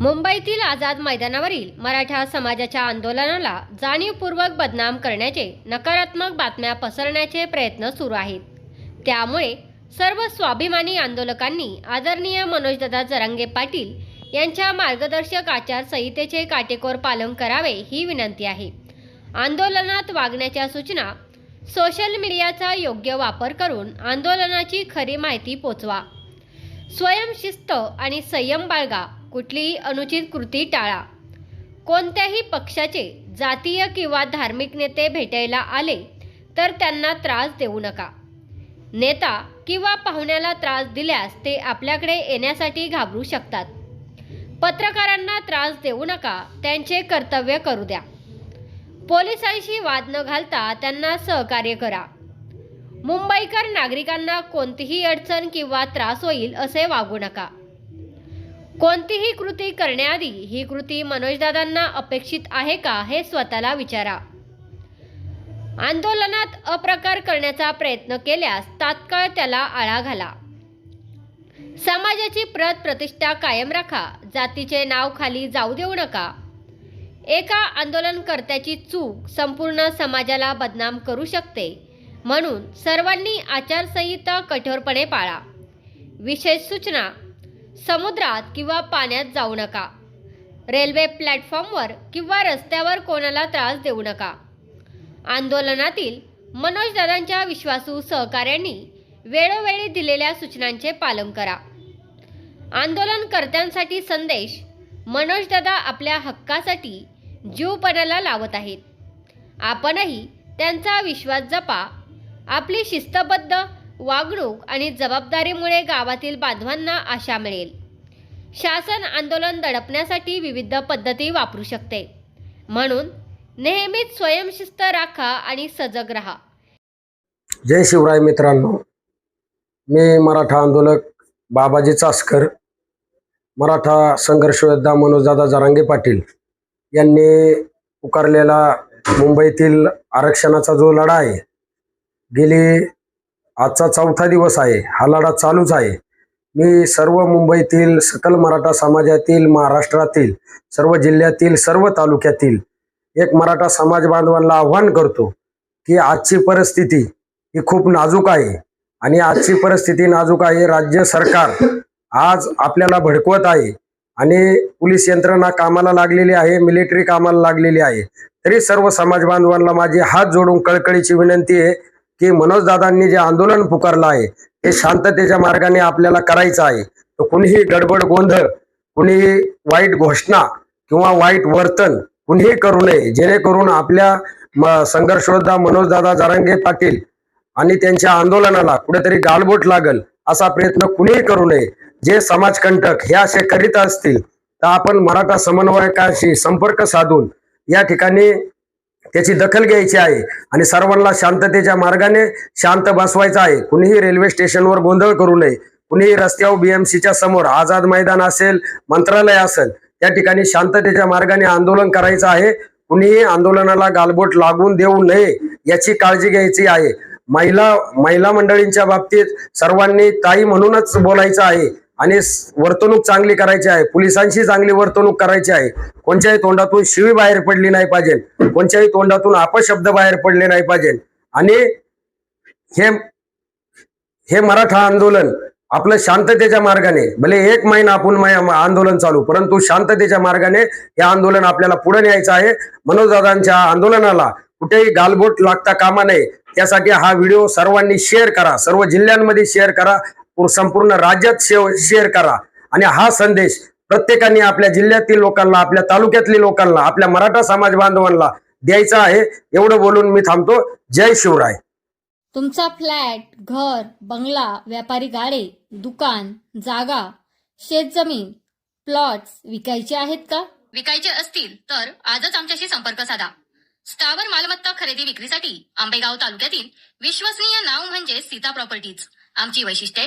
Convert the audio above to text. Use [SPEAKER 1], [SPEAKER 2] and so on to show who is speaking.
[SPEAKER 1] मुंबईतील आझाद मैदानावरील मराठा समाजाच्या आंदोलनाला जाणीवपूर्वक बदनाम करण्याचे नकारात्मक बातम्या पसरण्याचे प्रयत्न सुरू आहेत. त्यामुळे सर्व स्वाभिमानी आंदोलकांनी आदरणीय मनोजदादा जरांगे पाटील यांच्या मार्गदर्शक आचारसंहितेचे काटेकोर पालन करावे ही विनंती आहे. आंदोलनात वागण्याच्या सूचना सोशल मीडियाचा योग्य वापर करून आंदोलनाची खरी माहिती पोचवा. स्वयंशिस्त आणि संयम बाळगा. कुठलीही अनुचित कृती टाळा. कोणत्याही पक्षाचे जातीय किंवा धार्मिक नेते भेटायला आले तर त्यांना त्रास देऊ नका. नेता किंवा पाहुण्याला त्रास दिल्यास ते आपल्याकडे येण्यासाठी घाबरू शकतात. पत्रकारांना त्रास देऊ नका त्यांचे कर्तव्य करू द्या. पोलिसांशी वाद न घालता त्यांना सहकार्य करा. मुंबईकर नागरिकांना कोणतीही अडचण किंवा त्रास होईल असे वागू नका. कोणतीही कृती करण्याआधी ही कृती मनोजदादांना अपेक्षित आहे का हे स्वतःला विचारा. आंदोलनात अप्रकार करण्याचा प्रयत्न केल्यास तात्काळ त्याला आळा घाला. समाजाची प्रत प्रतिष्ठा कायम राखा जातीचे नाव खाली जाऊ देऊ नका. एका आंदोलनकर्त्याची चूक संपूर्ण समाजाला बदनाम करू शकते म्हणून सर्वांनी आचारसंहिता कठोरपणे पाळा. विशेष सूचना समुद्रात किंवा पाण्यात जाऊ नका. रेल्वे प्लॅटफॉर्मवर किंवा रस्त्यावर कोणाला त्रास देऊ नका. आंदोलनातील मनोजदादांच्या विश्वासू सहकाऱ्यांनी वेळोवेळी दिलेल्या सूचनांचे पालन करा. आंदोलनकर्त्यांसाठी संदेश मनोजदादा आपल्या हक्कासाठी जीवपणाला लावत आहेत. आपणही त्यांचा विश्वास जपा. आपली शिस्तबद्ध वागणूक आणि जबाबदारीमुळे गावातील बांधवांना आशा मिळेल. शासन आंदोलन दडपण्यासाठी विविध पद्धती वापरू शकते. म्हणून नेहमीच स्वयंशिस्त राखा आणि सजग राहा.
[SPEAKER 2] जय शिवराय मित्रांनो. मी मराठा आंदोलक बाबाजी चासकर मराठा संघर्ष योद्धा मनोजदादा जरांगे पाटील यांनी पुकारलेला मुंबईतील आरक्षणाचा जो लढा आहे गेली आजचा चौथा दिवस आहे. हा लढा चालूच आहे. मी सर्व मुंबईतील सकल मराठा समाजातील महाराष्ट्रातील सर्व जिल्ह्यातील सर्व तालुक्यातील एक मराठा समाज बांधवांना आव्हान करतो की आजची परिस्थिती ही खूप नाजूक आहे आणि आजची परिस्थिती नाजूक आहे. राज्य सरकार आज आपल्याला भडकवत आहे आणि पोलीस यंत्रणा कामाला लागलेली आहे मिलिटरी कामाला लागलेली आहे. तरी सर्व समाज बांधवांना माझी हात जोडून कळकळीची विनंती आहे की मनोजदादांनी जे आंदोलन पुकारलं आहे ते शांततेच्या मार्गाने आपल्याला करायचं आहे. तर कुणीही गडबड गोंधळ कुणीही वाईट घोषणा किंवा वाईट वर्तन कुणीही करू नये. जेणेकरून आपल्या म- मनोजदादा जारांगे पाटील आणि त्यांच्या आंदोलनाला कुठेतरी गालबोट लागल असा प्रयत्न कुणीही करू नये. जे समाजकंटक हे असे करीत असतील तर आपण मराठा समन्वयकाशी संपर्क साधून या ठिकाणी त्याची दखल घ्यायची आहे. आणि सर्वांना शांततेच्या मार्गाने शांत बसवायचं आहे. कुणीही रेल्वे स्टेशनवर गोंधळ करू नये. कुणीही रस्त्यावर बीएमसीच्या समोर आझाद मैदान असेल मंत्रालय असेल त्या ठिकाणी शांततेच्या मार्गाने आंदोलन करायचं आहे. कुणीही आंदोलनाला गालबोट लागून देऊ नये याची काळजी घ्यायची आहे. महिला महिला मंडळींच्या बाबतीत सर्वांनी ताई म्हणूनच बोलायचं आहे. आणि वर्तणूक चांगली करायची आहे. पोलिसांशी चांगली वर्तणूक करायची आहे. कोणत्याही तोंडातून शिवी बाहेर पडली नाही पाहिजे. कोणत्याही तोंडातून अपशब्द बाहेर पडले नाही पाहिजे. आणि हे हे मराठा आंदोलन आपलं शांततेच्या मार्गाने भले एक महिना आपण आंदोलन चालू परंतु शांततेच्या मार्गाने हे आंदोलन आपल्याला पुढे न्यायचं आहे. मनोजदादांच्या आंदोलनाला कुठेही गालबोट लागता कामा नये. त्यासाठी हा व्हिडिओ सर्वांनी शेअर करा. सर्व जिल्ह्यांमध्ये शेअर करा. संपूर्ण राज्यात शेअर करा. आणि हा संदेश प्रत्येकाने आपल्या जिल्ह्यातील लोकांना आपल्या तालुक्यातल्या लोकांना आपल्या मराठा समाज बांधवांना द्यायचा आहे. एवढं बोलून मी थांबतो. जय शिवराय.
[SPEAKER 3] तुमचा फ्लॅट घर बंगला व्यापारी गाडे दुकान जागा शेतजमीन प्लॉट्स विकायचे आहेत का?
[SPEAKER 4] विकायचे असतील तर आजच आमच्याशी संपर्क साधा. स्थावर मालमत्ता खरेदी विक्रीसाठी आंबेगाव तालुक्यातील विश्वसनीय नाव म्हणजे सीता प्रॉपर्टीज. आमची वैशिष्ट्ये